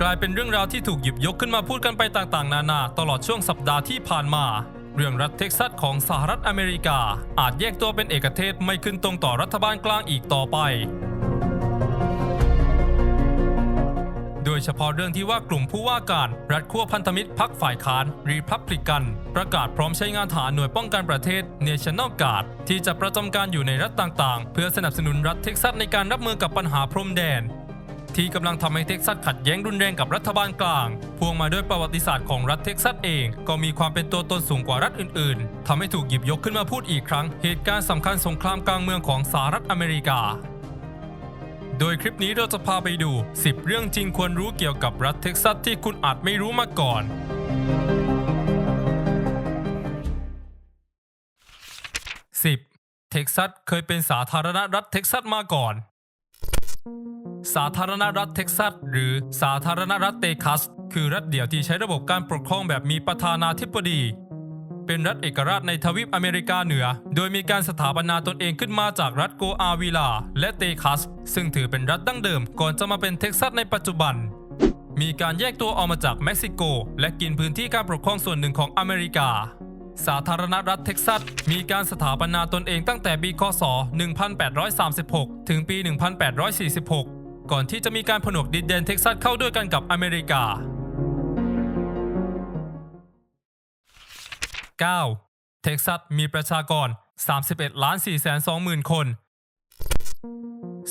กลายเป็นเรื่องราวที่ถูกหยิบยกขึ้นมาพูดกันไปต่างๆ นานา ตลอดช่วงสัปดาห์ที่ผ่านมา เรื่องรัฐเท็กซัสของสหรัฐอเมริกา อาจแยกตัวเป็นเอกเทศไม่ขึ้นตรงต่อรัฐบาลกลางอีกต่อไปโดยเฉพาะเรื่องที่ว่ากลุ่มผู้ว่าการ รัฐขั้วพันธมิตรพักฝ่ายค้านรีพับลิกัน ประกาศพร้อมใช้งานฐานหน่วยป้องกันประเทศ National Guard ที่จะประจำการอยู่ในรัฐต่างๆ เพื่อสนับสนุนรัฐเท็กซัสในการรับมือกับปัญหาพรมแดน ที่กำลังทำให้เท็กซัสขัดแย้งรุนแรงกับรัฐบาลกลาง พ่วงมาด้วยประวัติศาสตร์ของรัฐเท็กซัสเอง ก็มีความเป็นตัวตนสูงกว่ารัฐอื่นๆทำให้ถูกหยิบยกขึ้นมาพูดอีกครั้ง เหตุการณ์สำคัญสงครามกลางเมืองของสหรัฐอเมริกา โดยคลิปนี้เราจะพาไปดู 10 เรื่องจริงควรรู้เกี่ยวกับรัฐเท็กซัสที่คุณอาจไม่รู้มาก่อน 10. เท็กซัสเคยเป็นสาธารณรัฐเท็กซัสมาก่อน สาธารณรัฐเท็กซัส หรือสาธารณรัฐเตคัส คือรัฐเดี่ยวที่ใช้ระบบการปกครองแบบมีประธานาธิบดี เป็นรัฐเอกราชในทวีปอเมริกาเหนือ โดยมีการสถาปนาตนเองขึ้นมาจากรัฐโกอาวิลา และเตคัส ซึ่งถือเป็นรัฐดั้งเดิมก่อนจะมาเป็นเท็กซัสในปัจจุบัน มีการแยกตัวออกมาจากเม็กซิโก และกินพื้นที่การปกครองส่วนหนึ่งของอเมริกาสาธารณรัฐเท็กซัส มีการสถาปนาตนเองตั้งแต่ปีคศ 1836 ถึงปี 1846 ก่อนที่จะมีการผนวกดินแดนเท็กซัสเข้าด้วยกันกับอเมริกา 9. เท็กซัสมีประชากร 31ล้าน4 2 0 0 0 0 คน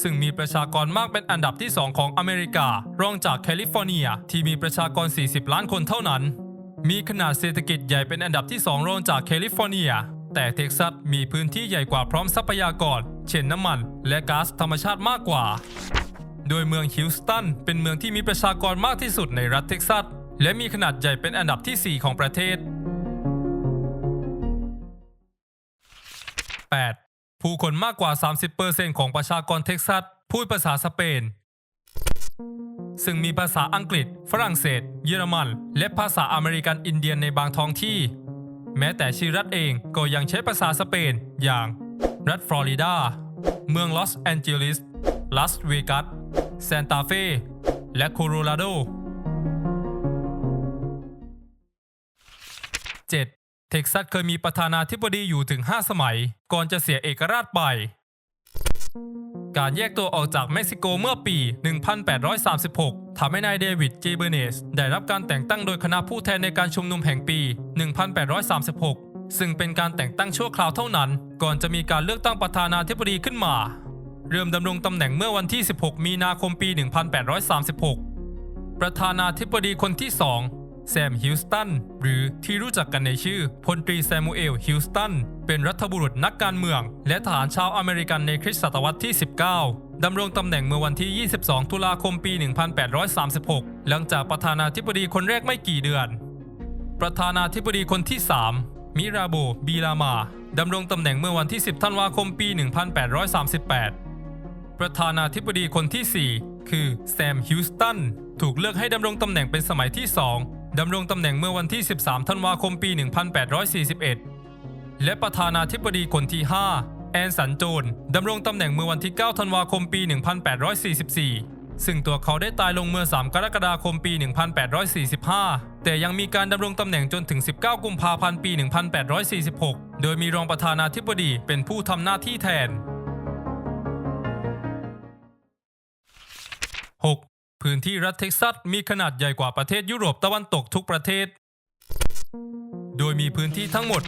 ซึ่งมีประชากรมากเป็นอันดับที่ 2 ของอเมริกา รองจากแคลิฟอร์เนียที่มีประชากร 40 ล้านคนเท่านั้น มีขนาดเศรษฐกิจใหญ่เป็นอันดับที่ 2 รองจากแคลิฟอร์เนีย แต่เท็กซัสมีพื้นที่ใหญ่กว่าพร้อมทรัพยากร เช่นน้ำมัน และก๊าซธรรมชาติมากกว่า โดยเมืองฮิวสตันเป็นเมืองที่มีประชากรมากที่สุดในรัฐเท็กซัส และมีขนาดใหญ่เป็นอันดับที่ 4 ของประเทศ 8. ผู้คนมากกว่า 30%ของประชากรเท็กซัส พูดภาษาสเปน ซึ่งมีภาษาอังกฤษ ฝรั่งเศส เยอรมัน และภาษาอเมริกันอินเดียนในบางท้องที่ แม้แต่ชื่อรัฐเองก็ยังใช้ภาษาสเปน อย่าง รัฐฟลอริดา เมืองลอสแอนเจลิส ลาสเวกัส ซานตาเฟและโคโลราโด 7. เท็กซัสเคยมีประธานาธิบดีอยู่ถึง 5 สมัย ก่อนจะเสียเอกราชไป การแยกตัวออกจากเม็กซิโกเมื่อปี 1836 ทำให้นายเดวิดเจเบเนส ได้รับการแต่งตั้งโดยคณะผู้แทนในการชุมนุมแห่งปี 1836 ซึ่งเป็นการแต่งตั้งชั่วคราวเท่านั้น ก่อนจะมีการเลือกตั้งประธานาธิบดีขึ้นมา เริ่มดำรงตำแหน่งเมื่อวันที่ 16 มีนาคมปี 1836 ประธานาธิบดีคนที่2แซมฮิวสตันหรือที่รู้จักกันในชื่อพลตรีแซมูเอลฮิวสตันเป็นรัฐบุรุษนักการเมือง และทหารชาวอเมริกันในคริสตศตวรรษที่ 19 ดำรงตำแหน่งเมื่อวันที่ 22 ตุลาคมปี 1836 หลังจากประธานาธิบดีคนแรกไม่กี่เดือน ประธานาธิบดีคนที่ 3 มิราโบ บีลามา ดำรงตำแหน่งเมื่อวันที่ 10 ธันวาคมปี 1838 ประธานาธิบดีคนที่ 4 คือแซมฮิวสตันถูกเลือกให้ดำรงตำแหน่งเป็นสมัยที่ 2ดำรงตำแหน่งเมื่อวันที่ 13 ธันวาคมปี 1841 และประธานาธิบดีคนที่ 5 แอนสันโจนดำรงตำแหน่งเมื่อวันที่ 9 ธันวาคมปี 1844 ซึ่งตัวเขาได้ตายลงเมื่อ 3 กรกฎาคมปี 1845 แต่ยังมีการดำรงตำแหน่งจนถึง 19 กุมภาพันธ์ปี 1846 โดยมีรองประธานาธิบดีเป็นผู้ทำหน้าที่แทน 6. พื้นที่รัฐเท็กซัสมีขนาดใหญ่กว่าประเทศยุโรปตะวันตกทุกประเทศ โดยมีพื้นที่ทั้งหมด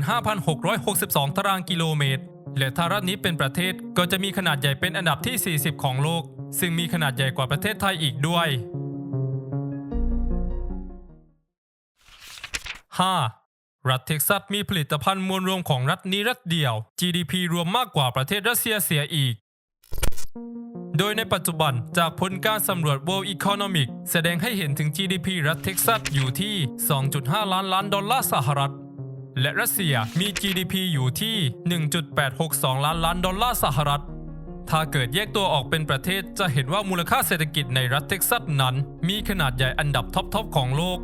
695,662 ตารางกิโลเมตร และถ้ารัฐนี้เป็นประเทศก็จะมีขนาดใหญ่เป็นอันดับที่ 40 ของโลก ซึ่งมีขนาดใหญ่กว่าประเทศไทยอีกด้วย 5. รัฐเท็กซัสมีผลิตภัณฑ์มวลรวมของรัฐนี้รัฐเดียว GDP รวมมากกว่าประเทศรัสเซียเสียอีก โดยในปัจจุบันจากผลการสำรวจ World Economic แสดงให้เห็นถึง GDP รัฐเท็กซัสอยู่ที่ 2.5 ล้านล้านดอลลาร์สหรัฐ และรัสเซียมี GDP อยู่ที่ 1.862 ล้านล้านดอลลาร์สหรัฐ ถ้าเกิดแยกตัวออกเป็นประเทศจะเห็นว่ามูลค่าเศรษฐกิจในรัฐเท็กซัสนั้น มีขนาดใหญ่อันดับท็อปๆของโลก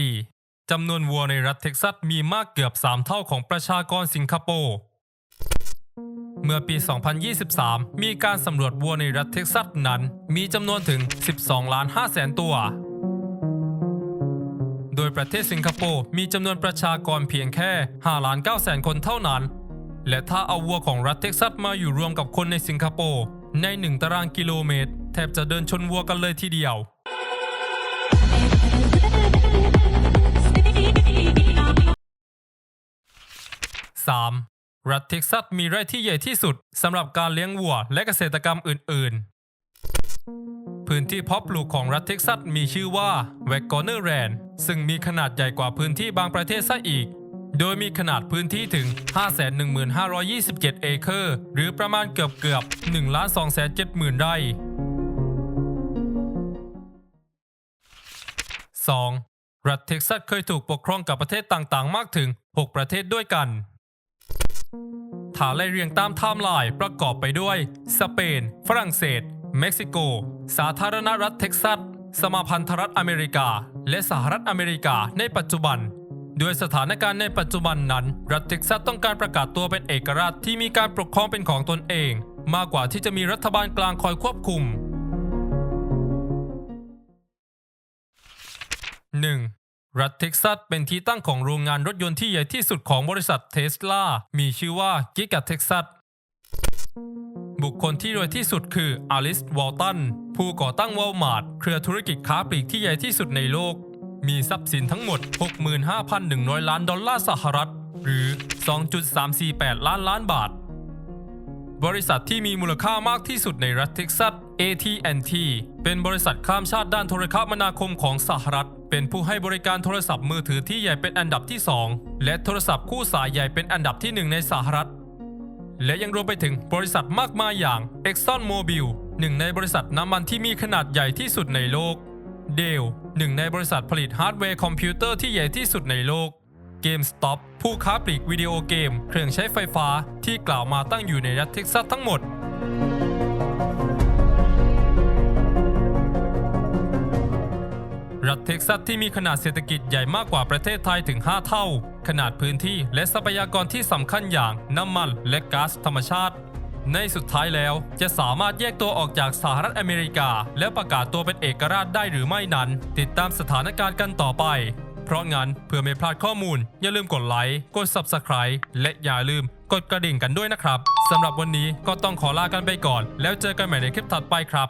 4. จำนวนวัวในรัฐเท็กซัสมีมากเกือบ 3 เท่าของประชากรสิงคโปร์ เมื่อปี 2023 มีการสำรวจวัวในรัฐเท็กซัสนั้น มีจำนวนถึง 12 ล้าน5แสนตัว โดยประเทศสิงคโปร์มีจำนวนประชากรเพียงแค่ 5 ล้าน9แสนคนเท่านั้น และถ้าเอาวัวของรัฐเท็กซัสมาอยู่รวมกับคนในสิงคโปร์ใน 1 ตารางกิโลเมตร แทบจะเดินชนวัวกันเลยทีเดียว 3. รัฐเท็กซัสมีไร่ที่ใหญ่ที่สุดสำหรับการเลี้ยงวัวและเกษตรกรรมอื่น ๆ พื้นที่เพาะปลูกของรัฐเท็กซัสมีชื่อว่าแวกกอร์เนอร์แรนซึ่งมีขนาดใหญ่กว่าพื้นที่บางประเทศซะอีก โดยมีขนาดพื้นที่ถึง 51527 เอเคอร์ หรือประมาณเกือบเกือบ1 270,000 ไร่ 2. รัฐเท็กซัสเคยถูกปกครองกับประเทศต่างๆ มากถึง 6 ประเทศด้วยกัน ฐานไล่เรียงตามไทม์ไลน์ประกอบไปด้วย สเปน ฝรั่งเศส เม็กซิโก สาธารณรัฐเท็กซัส สมาพันธรัฐอเมริกา และสหรัฐอเมริกาในปัจจุบันด้วยสถานการณ์ในปัจจุบันนั้น รัฐเท็กซัสต้องการประกาศตัวเป็นเอกราชที่มีการปกครองเป็นของตนเอง มากกว่าที่จะมีรัฐบาลกลางคอยควบคุม 1. รัฐเท็กซัสเป็นที่ตั้งของโรงงานรถยนต์ที่ใหญ่ที่สุดของบริษัทเทสลา มีชื่อว่ากิก a เท็กซัส บุคคลที่รวยที่สุดคืออลิส วอลตัน ผู้ก่อตั้งวอลมาร์ทเครือธุรกิจค้าปลีกที่ใหญ่ที่สุดในโลก มีทรัพย์สินทั้งหมด 65,100 ล้านดอลลาร์สหรัฐ หรือ 2.348 ล้านล้านบาท บริษัทที่มีมูลค่ามากที่สุดในรัฐเท็กซัส AT&T เป็นบริษัทข้ามชาติด้านโทรคมนาคมของสหรัฐ เป็นผู้ให้บริการโทรศัพท์มือถือที่ใหญ่เป็นอันดับที่ 2 และโทรศัพท์คู่สายใหญ่เป็นอันดับที่ 1 ในสหรัฐ และยังรวมไปถึงบริษัทมากมายอย่าง Exxon Mobil หนึ่งในบริษัทน้ำมันที่มีขนาดใหญ่ที่สุดในโลก Dell หนึ่งในบริษัทผลิตฮาร์ดแวร์คอมพิวเตอร์ที่ใหญ่ที่สุดในโลก GameStop ผู้ค้าปลีกวิดีโอเกม เครื่องใช้ไฟฟ้าที่กล่าวมาตั้งอยู่ในรัฐเท็กซัสทั้งหมด รัฐเท็กซัสที่มีขนาดเศรษฐกิจใหญ่มากกว่าประเทศไทยถึง 5 เท่า ขนาดพื้นที่และทรัพยากรที่สำคัญอย่างน้ำมันและก๊าซธรรมชาติ ในสุดท้ายแล้วจะสามารถแยกตัวออกจากสหรัฐอเมริกา และประกาศตัวเป็นเอกราชได้หรือไม่นั้น ติดตามสถานการณ์กันต่อไป เพราะงั้นเพื่อไม่พลาดข้อมูล อย่าลืมกดไลค์กด Subscribe และอย่าลืมกดกระดิ่งกันด้วยนะครับสำหรับวันนี้ก็ต้องขอลากันไปก่อน แล้วเจอกันใหม่ในคลิปถัดไปครับ